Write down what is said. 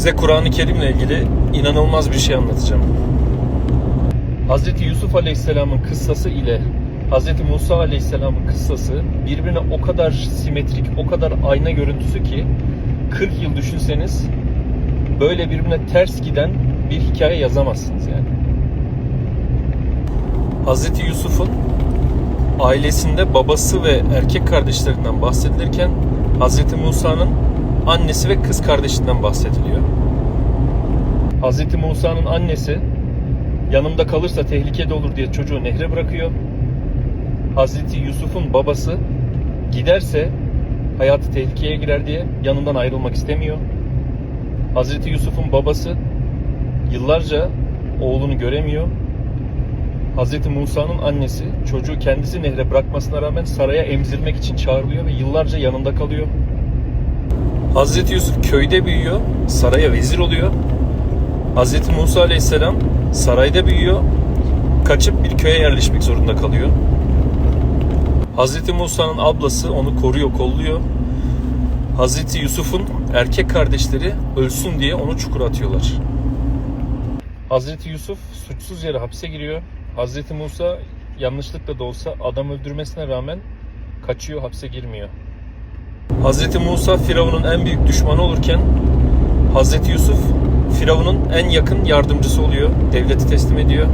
Size Kur'an-ı Kerim'le ilgili inanılmaz bir şey anlatacağım. Hz. Yusuf Aleyhisselam'ın kıssası ile Hz. Musa Aleyhisselam'ın kıssası birbirine o kadar simetrik, o kadar ayna görüntüsü ki 40 yıl düşünseniz böyle birbirine ters giden bir hikaye yazamazsınız yani. Hz. Yusuf'un ailesinde babası ve erkek kardeşlerinden bahsedilirken Hz. Musa'nın annesi ve kız kardeşinden bahsediliyor. Hz. Musa'nın annesi yanımda kalırsa tehlikede olur diye çocuğu nehre bırakıyor. Hz. Yusuf'un babası giderse hayatı tehlikeye girer diye yanından ayrılmak istemiyor. Hz. Yusuf'un babası yıllarca oğlunu göremiyor. Hz. Musa'nın annesi çocuğu kendisi nehre bırakmasına rağmen saraya emzirmek için çağrılıyor ve yıllarca yanında kalıyor. Hz. Yusuf köyde büyüyor, saraya vezir oluyor. Hz. Musa aleyhisselam sarayda büyüyor, kaçıp bir köye yerleşmek zorunda kalıyor. Hz. Musa'nın ablası onu koruyor, kolluyor. Hz. Yusuf'un erkek kardeşleri ölsün diye onu çukura atıyorlar. Hz. Yusuf suçsuz yere hapse giriyor. Hz. Musa yanlışlıkla da olsa adam öldürmesine rağmen kaçıyor, hapse girmiyor. Hz. Musa Firavun'un en büyük düşmanı olurken Hz. Yusuf Firavun'un en yakın yardımcısı oluyor. Devleti teslim ediyor.